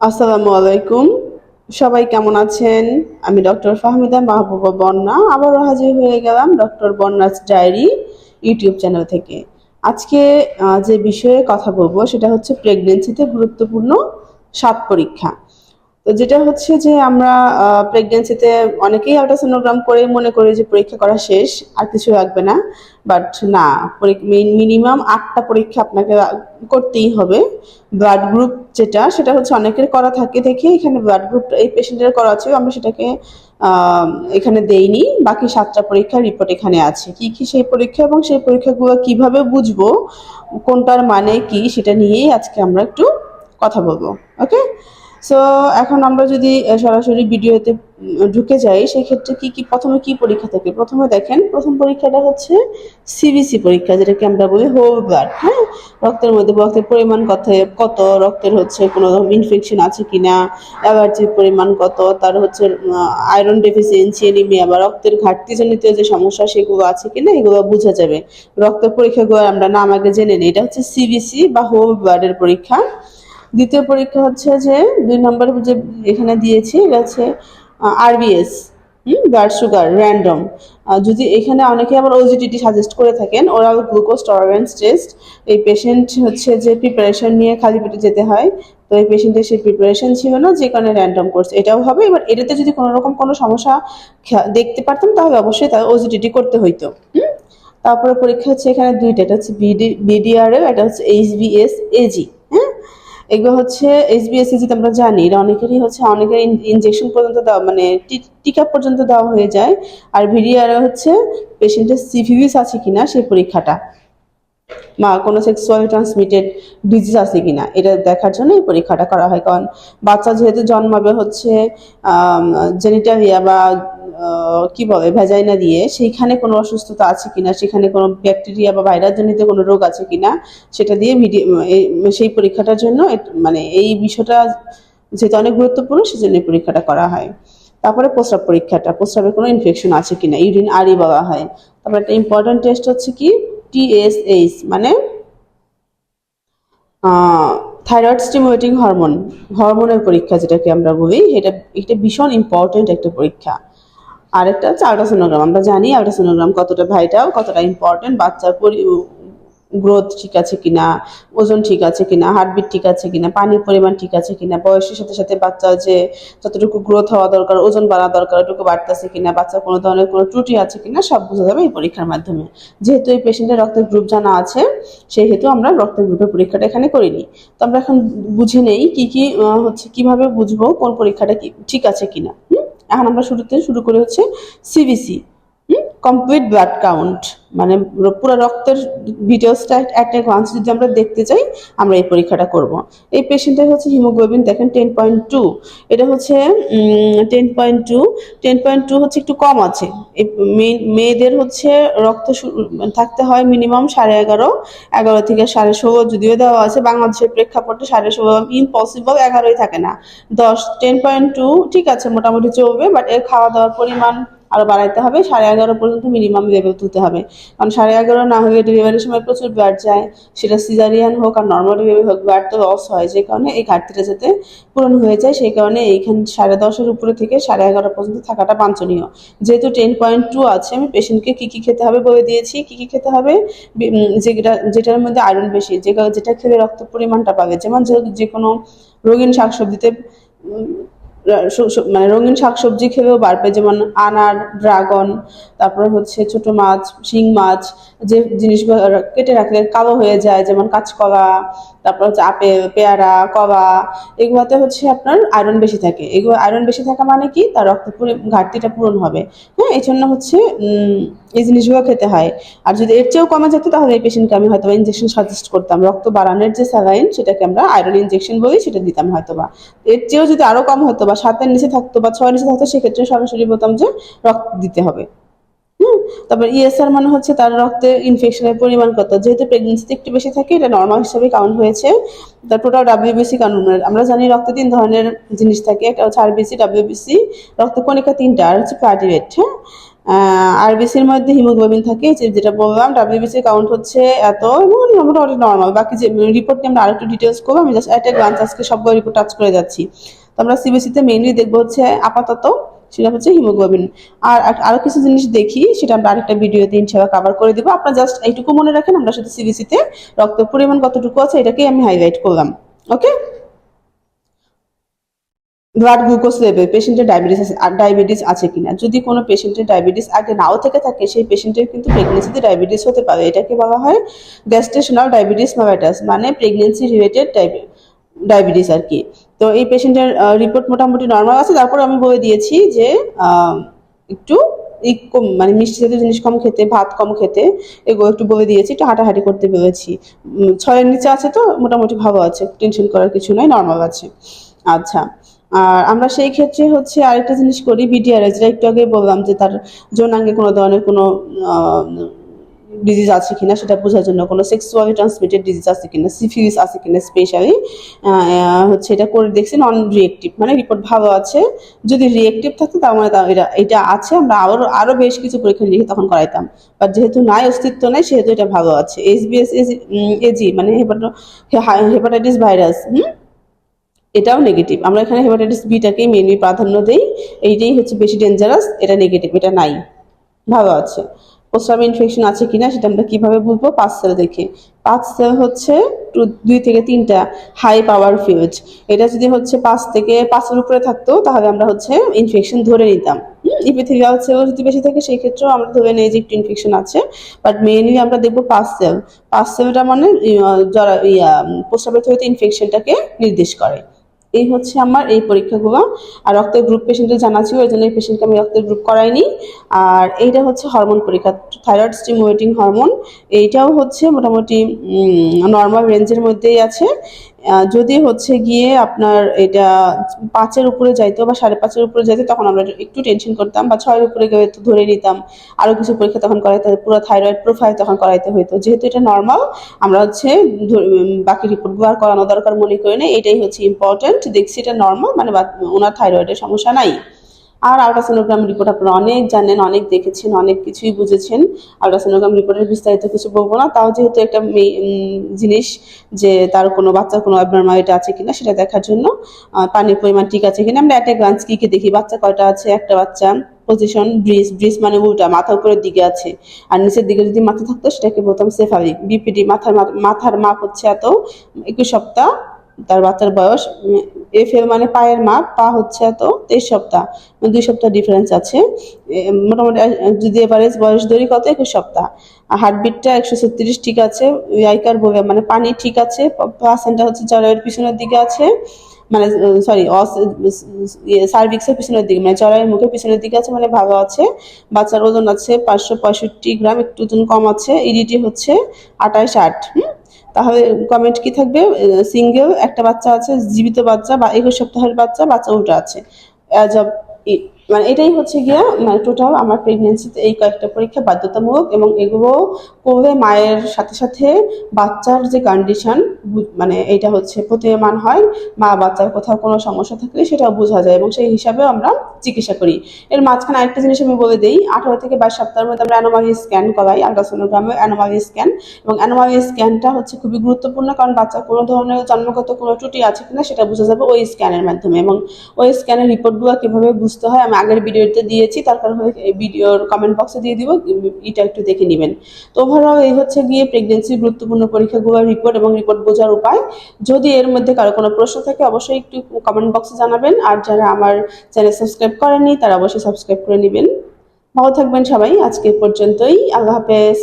আসসালামু আলাইকুম। সবাই কেমন আছেন? আমি ডক্টর ফাহমিদা মাহবুবা বন্যা আবারও হাজির হয়ে গেলাম doctor Bonya's diary YouTube channel থেকে। আজকে যে বিষয়ে কথা বলব সেটা হচ্ছে প্রেগনেন্সিতে গুরুত্বপূর্ণ সাত পরীক্ষা। তো যেটা হচ্ছে যে আমরা প্রেগনেন্সিতে অনেকেই আল্ট্রাসোনোগ্রাম করে মনে করি যে পরীক্ষা করা শেষ, আর কিছু লাগবে না। বাট না মিনিমাম আটটা পরীক্ষা আপনাকে করতেই হবে। ব্লাড গ্রুপ যেটা, সেটা হচ্ছে অনেকের করা থাকে দেখে, এখানে ব্লাড গ্রুপ এই পেশেন্টের করা আছে, আমরা সেটাকে এখানে দেইনি। বাকি সাতটা পরীক্ষার রিপোর্ট এখানে আছে। কি কি সেই পরীক্ষা এবং সেই পরীক্ষাগুলো কীভাবে বুঝব, কোনটার মানে কি, সেটা নিয়েই আজকে আমরা একটু কথা বলব। ওকে সো এখন আমরা যদি সরাসরি ভিডিওতে ঢুকে যাই সেই ক্ষেত্রে কি কি, প্রথমে কি পরীক্ষা থাকে? প্রথমে দেখেন, প্রথম পরীক্ষাটা হচ্ছে সিবিসি পরীক্ষা, যেটাকে আমরা বলি হোল ব্লাড হ্যাঁ? রক্তের মধ্যে, রক্তের পরিমাণ কত কত, রক্তের হচ্ছে কোনো ইনফেকশন আছে কি না অ্যালার্জির পরিমাণ কত, তার হচ্ছে আয়রন ডেফিসিয়েন্সি এনিমিয়া বা রক্তের ঘাটতিজনিত যে সমস্যা, সেগুলো আছে কিনা, এগুলো বোঝা যাবে। রক্তের পরীক্ষাগুলো আমরা নাম আগে জেনে নিই, এটা হচ্ছে সিবিসি বা হোল ব্লাডের পরীক্ষা। দ্বিতীয় পরীক্ষা হচ্ছে যে দুই নম্বর যে এখানে দিয়েছি, এটা হচ্ছে আরবিএস ব্লাড সুগার র্যান্ডম যদি এখানে অনেকে আবার ওজিটিটি সাজেস্ট করে থাকেন ওরাল গ্লুকোজ টলারেন্স টেস্ট এই পেশেন্ট হচ্ছে যে প্রিপারেশন নিয়ে খালি পেটে যেতে হয়, তো এই পেশেন্টের সেই প্রিপারেশন ছিল না, যে কারণে র্যান্ডম করছে এটাও হবে, এবার এটাতে যদি কোনো রকম কোনো সমস্যা দেখতে পারতাম, তাহলে অবশ্যই তার ওজিটিটি করতে হইতো তারপরে পরীক্ষা হচ্ছে এখানে দুইটা, এটা হচ্ছে বিডি বিডিআরএল এটা হচ্ছে এইচবিএস এজি এগুলো হচ্ছে এইচবিএসসি যেটা আমরা জানি, এটা অনেকেরই হচ্ছে, অনেকের ইনজেকশন পর্যন্ত দেওয়া মানে টিকা পর্যন্ত দেওয়া হয়ে যায়। আর ভিডিআর হচ্ছে পেশেন্টের সিফিলিস আছে কিনা সেই পরীক্ষাটা। বা কোনো সেক্সুয়ালি ট্রান্সমিটেড ডিজিজ আছে কিনা, এটা দেখার জন্য এই পরীক্ষাটা করা হয়। কারণ বাচ্চা যেহেতু জন্মাবে হচ্ছে জেনিটালিয়া বা কি বলে ভেজাইনা দিয়ে, সেইখানে কোনো অসুস্থতা আছে কিনা, সেখানে কোনো ব্যাকটেরিয়া বা ভাইরাস জনিত কোনো রোগ আছে কিনা, সেটা দিয়ে ভিডিও সেই পরীক্ষাটার জন্য মানে এই বিষয়টা যেহেতু অনেক গুরুত্বপূর্ণ, সেজন্য এই পরীক্ষাটা করা হয়। তারপরে প্রস্রাব পরীক্ষাটা প্রস্রাবের কোনো ইনফেকশন আছে কিনা ইউরিন আরি বলা হয়। তারপরে একটা ইম্পর্টেন্ট টেস্ট হচ্ছে কি টিএসএইচ মানে থাইরয়েড স্টিমুলেটিং হরমোন হরমোনের পরীক্ষা যেটাকে আমরা বলি, এটা এটা ভীষণ ইম্পর্টেন্ট একটা পরীক্ষা। আরেকটা আল্ট্রাসোনোগ্রাম আমরা জানি আল্ট্রাসোনোগ্রাম কতটা ভাইটাল কতটা ইম্পর্টেন্ট বাচ্চার গ্রোথ ঠিক আছে কিনা, ওজন ঠিক আছে কিনা হার্টবিট ঠিক আছে কিনা, পানির পরিমাণ ঠিক আছে কিনা, বয়সের সাথে সাথে বাচ্চা যে যতটুকু গ্রোথ হওয়া দরকার, ওজন বাড়া দরকার, ওটুকু বাড়তেছে কিনা, বাচ্চা কোনো ধরনের কোনো ত্রুটি আছে কিনা, সব বোঝা যাবে এই পরীক্ষার মাধ্যমে। যেহেতু এই পেশেন্টের রক্তের গ্রুপ জানা আছে, সেহেতু আমরা রক্তের গ্রুপের পরীক্ষাটা এখানে করিনি। তো আমরা এখন বুঝে নেই কি কি হচ্ছে কীভাবে বুঝব, কোন পরীক্ষাটা ঠিক আছে কিনা। হুম? এখন আমরা শুরুতে শুরু করে হচ্ছে সিবিসি কমপ্লিট ব্লাড কাউন্ট মানে পুরো রক্তের ডিটেলসটা একটা গ্লান্স যদি আমরা দেখতে চাই, আমরা এই পরীক্ষাটা করব। এই পেশেন্টের হচ্ছে হিমোগ্লোবিন দেখেন টেন পয়েন্ট টু এটা হচ্ছে ten point two ten point two হচ্ছে একটু কম আছে। এই মেয়ে- মেয়েদের হচ্ছে রক্ত থাকতে হয় মিনিমাম সাড়ে এগারো এগারো থেকে সাড়ে ষোলো যদিও দেওয়া আছে, বাংলাদেশের প্রেক্ষাপটে সাড়ে ষোলো ইম্পসিবল এগারোই থাকে না। দশ টেন পয়েন্ট টু ঠিক আছে, মোটামুটি চলবে বাট এর খাওয়া দাওয়ার পরিমাণ আরও বাড়াইতে হবে। সাড়ে এগারো পর্যন্ত মিনিমাম লেভেল তুলতে হবে। কারণ সাড়ে এগারো না হলে ডেলিভারির সময় প্রচুর ব্লাড যায়। সেটা সিজারিয়ান হোক আর নর্মাল ডেলিভারি হোক ব্লাড তো লস হয়। যে কারণে এই ঘাটতিটা যাতে পূরণ হয়ে যায়, সেই কারণে এইখান সাড়ে দশের উপরে থেকে সাড়ে এগারো পর্যন্ত থাকাটা বাঞ্ছনীয়। যেহেতু টেন পয়েন্ট টু আছে, আমি পেশেন্টকে কী কী খেতে হবে বলে দিয়েছি। কী কী খেতে হবে? যেটা, যেটার মধ্যে আয়রন বেশি, যে যেটা খেলে রক্ত পরিমাণটা পাবে। যেমন যে কোনো রঙিন শাকসবজিতে মানে রঙিন শাকসবজি খেলেও বাড়বে যেমন আনার, ড্রাগন, তারপর হচ্ছে ছোট মাছ, শিং মাছ, যে জিনিসগুলো কেটে রাখলে কালো হয়ে যায়, যেমন কাঁচকলা তারপর হচ্ছে আপেল, পেয়ারা, কলা, এগুলোতে হচ্ছে আপনার আয়রন বেশি থাকে। এগুলো আয়রন বেশি থাকা মানে কি? তার রক্ত ঘাটতিটা পূরণ হবে। হ্যাঁ এই জন্য হচ্ছে এই জিনিসগুলো খেতে হয়। আর যদি এর চেয়েও কমে যেত, তাহলে এই পেশেন্টকে আমি হয়তো ইঞ্জেকশন সাজেস্ট করতাম। রক্ত বাড়ানোর যে স্যালাইন সেটাকে আমরা আয়রন ইঞ্জেকশন বলি, সেটা দিতাম হয়তো বা এর চেয়েও যদি আরও কম হতো বা সাতের নিচে থাকতো বা ছয়ের নিচে থাকতো, সেক্ষেত্রে সরাসরি বলতাম যে রক্ত দিতে হবে। তারপর ইএসআর মানে হচ্ছে তার রক্তে ইনফেকশনের পরিমাণ কত যেহেতু প্রেগনেন্সিতে একটু বেশি থাকে, এটা নর্মাল হিসাবে কাউন্ট হয়েছে। তার টোটাল ডাব্লিউবিসি কাউন্ট আমরা জানি রক্তে তিন ধরনের জিনিস থাকে। একটা হচ্ছে আরবিসি ডাব্লিউবিসি রক্ত কণিকা তিনটা, আর হচ্ছে প্লাটিলেট হ্যাঁ? আরবিসির মধ্যে হিমোগ্লোবিন থাকে যেটা বললাম ডাব্লিউবিসির কাউন্ট হচ্ছে এত এবং মোটামুটি নর্মাল বাকি যে রিপোর্ট নিয়ে আমরা আরেকটু ডিটেলস করব, আমি জাস্ট একটা গ্লান্স আজকে সবগুলো রিপোর্ট টাচ করে যাচ্ছি। তো আমরা সিবিসিতে মেইনলি দেখব হচ্ছে আপাতত সেটা হচ্ছে হিমোগ্লোবিন। আর আর- কিছু জিনিস দেখি, সেটা আমরা আরেকটা ভিডিওতে ইনশাআল্লাহ কভার করে দিব। আপনারা জাস্ট এইটুকু মনে রাখেন, আমরা শুধু সিবিসিতে রক্তের পরিমাণ কতটুকু আছে, এটাকেই আমি হাইলাইট করলাম। ওকে ব্লাড গ্লুকোজ লেভেল পেশেন্টের ডায়াবেটিস আছে, আর ডায়াবেটিস আছে কিনা। যদি কোনো পেশেন্টের ডায়াবেটিস আগে নাও থেকে থাকে, সেই পেশেন্টের কিন্তু প্রেগনেন্সিতে ডায়াবেটিস হতে পারে। এটাকে বলা হয় গ্যাস্ট্রেশনাল ডায়াবেটিস মাভাইটাস মানে প্রেগনেন্সি রিলেটেড ডায়াবেটিস আর কি। তো এই পেশেন্টের রিপোর্ট মোটামুটি নর্মাল আছে। তারপর আমি বলে দিয়েছি যে একটু কম মানে মিষ্টি জাতীয় জিনিস কম খেতে, ভাত কম খেতে, এগুলো একটু বলে দিয়েছি, একটু হাঁটাহাঁটি করতে বলেছি। ছয়ের নিচে আছে তো, মোটামুটি ভালো আছে টেনশন করার কিছু নয় নর্মাল আছে। আচ্ছা আর আমরা সেই ক্ষেত্রে হচ্ছে আরেকটা জিনিস করি বিডিআর যেটা একটু আগে বললাম যে তার যৌনাঙ্গে কোনো ধরনের কোনো ডিজিজ আছে কিনা সেটা বোঝার জন্য কোনো সেক্সুয়ালি ট্রান্সমিটেড ডিজিজ আছে কিনা সিফিলিস আছে কিনা স্পেশালি হচ্ছে এটা করে দেখছি নন রিয়েক্টিভ মানে রিপোর্ট ভালো আছে। যদি রিয়েক্টিভ থাকতো তার মানে এটা এটা আছে, আমরা আরও আরও বেশ কিছু পরীক্ষা নিরীক্ষা তখন করাইতাম। বাট যেহেতু নাই, অস্তিত্ব নেই, সেহেতু এটা ভালো আছে। এইচবিএস এজি মানে হেপাটাইটিস ভাইরাস হুম? এটাও নেগেটিভ আমরা এখানে হেপাটাইটিস বিটাকেই মেনলি প্রাধান্য দিই। এইটাই হচ্ছে বেশি ডেঞ্জারাস এটা নেগেটিভ এটা নাই। ভালো আছে। প্রস্রাব ইনফেকশন আছে কিনা সেটা আমরা কীভাবে বুঝব? পাঁচ সেল দেখে। পাঁচ সেল হচ্ছে দুই থেকে তিনটা হাই পাওয়ার ফিউজ এটা যদি হচ্ছে পাঁচ থেকে পাঁচের উপরে থাকতো, তাহলে আমরা হচ্ছে ইনফেকশন ধরে নিতাম। ইপিথেলিয়াল সেল যদি বেশি থাকে, সেই ক্ষেত্রেও আমরা ধরে নিই যে একটু ইনফেকশন আছে। বাট মেইনলি আমরা দেখব পাঁচ সেল পাঁচ সেলটা মানে যারা, ইয়া প্রস্রাবের থলিতে ইনফেকশনটাকে নির্দেশ করে। এই হচ্ছে আমার এই পরীক্ষাগুলো। আর রক্তের গ্রুপ পেশেন্টের জানা ছিল এই জন্য এই পেশেন্টকে আমি রক্তের গ্রুপ করাইনি। আর এইটা হচ্ছে হরমোন পরীক্ষা থাইরয়েড স্টিমুলেটিং হরমোন এইটাও হচ্ছে মোটামুটি নর্মাল রেঞ্জের মধ্যেই আছে। যদি হচ্ছে গিয়ে আপনার এটা পাঁচের উপরে যাইতো বা সাড়ে পাঁচের উপরে যাইতো তখন আমরা একটু টেনশন করতাম বা ছয়ের উপরে গিয়ে তো ধরে নিতাম আরও কিছু পরীক্ষা তখন করাইতে হতো, পুরো থাইরয়েড প্রোফাইল তখন করাইতে হতো যেহেতু এটা নর্মাল আমরা হচ্ছে বাকি রিপোর্ট আর করানো দরকার মনে করি না এটাই হচ্ছে ইম্পর্টেন্ট দেখছি এটা নর্মাল মানে ওনার থাইরয়েডের সমস্যা নাই। আর আলট্রাসোনোগ্রাম রিপোর্ট আপনারা অনেক জানেন, অনেক দেখেছেন, অনেক কিছুই বুঝেছেন। আলট্রাসোনোগ্রাম রিপোর্টের বিস্তারিত কিছু বলব না। তাও যেহেতু একটা জিনিস যে তার কোনো বাচ্চার কোনো অ্যাবনর্মালিটি আছে কিনা সেটা দেখার জন্য পানির পরিমাণ ঠিক আছে কিনা, আমরা একটা গ্লান্স কি দেখি? বাচ্চা কয়টা আছে? একটা বাচ্চা পজিশন ব্রিজ ব্রিজ মানে উল্টা মাথা উপরের দিকে আছে। আর নিচের দিকে যদি মাথা থাকতো সেটাকে বলতাম সেফালিক বিপিডি মাথার মাথার মাপ হচ্ছে এত, একুশ সপ্তাহ। তার বাচ্চার বয়স এফ এল মানে পায়ের মাপ, পা হচ্ছে এত তেইশ সপ্তাহ মানে দুই সপ্তাহ ডিফারেন্স আছে। মোটামুটি যদি এভারেজ বয়স ধরি কত? একুশ সপ্তাহ। হার্টবিটটা একশো ছত্রিশ ঠিক আছে আইকার বলে মানে পানি ঠিক আছে প্লাসেন্টা হচ্ছে জরায়ের পিছনের দিকে আছে মানে সরি সার্ভিক্সের পিছনের দিকে মানে জরায়ের মুখের পিছনের দিকে আছে মানে ভালো আছে। বাচ্চার ওজন আছে পাঁচশো পঁয়ষট্টি গ্রাম, একটু ওজন কম আছে ইডিটি হচ্ছে আটাইশ আট, হুম? তাহলে কমেন্ট কি থাকবে? সিঙ্গেল একটা বাচ্চা আছে, জীবিত বাচ্চা বা একুশ সপ্তাহের বাচ্চা বাচ্চা উল্টো আছে। অ্যাজ অফ মানে এটাই হচ্ছে গিয়া মানে টোটাল আমার প্রেগনেন্সিতে এই কয়েকটা পরীক্ষা বাধ্যতামূলক এবং এগুলো করলে মায়ের সাথে সাথে বাচ্চার যে কন্ডিশন মানে এটা হচ্ছে প্রতীয়মান হয়, মা বাচ্চার কোথাও কোনো সমস্যা থাকলে সেটাও বোঝা যায় এবং সেই হিসাবে আমরা চিকিৎসা করি। এর মাঝখানে আরেকটা জিনিস আমি বলে দিই, আঠারো থেকে বাইশ সপ্তাহের মধ্যে আমরা অ্যানোমালি স্ক্যান করাই আলট্রাসোনোগ্রামে অ্যানোমালি স্ক্যান এবং অ্যানোমালি স্ক্যানটা হচ্ছে খুবই গুরুত্বপূর্ণ কারণ বাচ্চার কোনো ধরনের জন্মগত কোনো ত্রুটি আছে কিনা সেটা বোঝা যাবে ওই স্ক্যানের মাধ্যমে এবং ওই স্ক্যানের রিপোর্টগুলো কীভাবে বুঝতে হয় আমি আগের ভিডিওতে দিয়েছি, তার কারণে এই ভিডিওর কমেন্ট বক্সে দিয়ে দিব, এটা একটু দেখে নেবেন। তো ওভারঅল এই হচ্ছে গিয়ে প্রেগনেন্সির গুরুত্বপূর্ণ পরীক্ষাগুলোর রিপোর্ট এবং রিপোর্ট বোঝার উপায়। যদি এর মধ্যে কারও কোনো প্রশ্ন থাকে, অবশ্যই একটু কমেন্ট বক্সে জানাবেন। আর যারা আমার চ্যানেল সাবস্ক্রাইব করেননি, তারা অবশ্যই সাবস্ক্রাইব করে নেবেন। ভালো থাকবেন সবাই, আজকে পর্যন্তই। আল্লাহ হাফেজ।